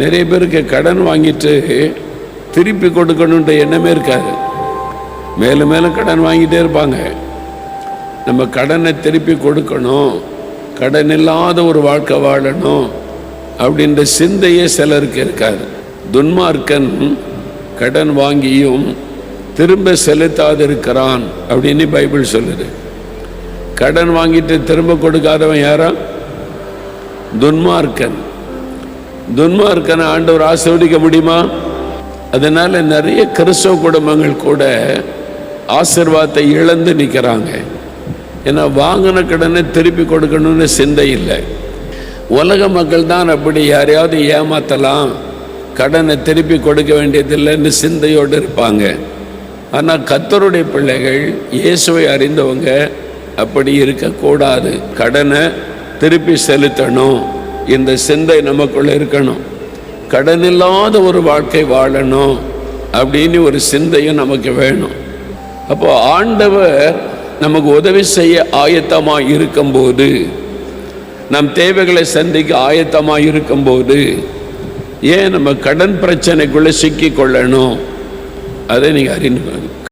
நிறைய பேருக்கு கடன் வாங்கிட்டு திருப்பி கொடுக்கணுன்ற எண்ணமே இருக்காது. மேலும் மேலும் கடன் வாங்கிட்டே இருப்பாங்க. நம்ம கடனை திருப்பி கொடுக்கணும். கடன் இல்லாத ஒரு வாழ்க்கை வாழணும் அப்படின்ற சிந்தையே சிலருக்கு இருக்காது. துன்மார்க்கன் கடன் வாங்கியும் திரும்ப செலுத்தாதிருக்கிறான் அப்படின்னு பைபிள் சொல்லுது. கடன் வாங்கிட்டு திரும்ப கொடுக்காதவன் யாரா? துன்மார்க்கன். துன்மார்க்கனை ஆண்டவர் ஆசீர்வதிக்க முடியுமா? அதனால நிறைய கிறிஸ்தவ குடும்பங்கள் கூட ஆசிர்வாதத்தை இழந்து நிற்கிறாங்க ஏன்னா வாங்கின கடனை திருப்பி கொடுக்கணும்னு சிந்தை இல்லை. உலக மக்கள் தான் அப்படி யாரையாவது ஏமாத்தலாம் கடனை திருப்பி கொடுக்க வேண்டியதில்லைன்னு சிந்தையோடு இருப்பாங்க. ஆனால் கத்தருடைய பிள்ளைகள் இயேசுவை அறிந்தவங்க அப்படி இருக்கக்கூடாது. கடனை திருப்பி செலுத்தணும். இந்த சிந்தை நமக்குள்ள இருக்கணும். கடன் இல்லாத ஒரு வாழ்க்கை வாழணும் அப்படின்னு ஒரு சிந்தையும் நமக்கு வேணும். அப்போ ஆண்டவர் நமக்கு உதவி செய்ய ஆயத்தமாக இருக்கும்போது நம் தேவைகளை சந்திக்க ஆயத்தமாக இருக்கும்போது ஏன் நம்ம கடன் பிரச்சனைக்குள்ளே சிக்கி கொள்ளணும்? அதை நீங்கள் அறிந்து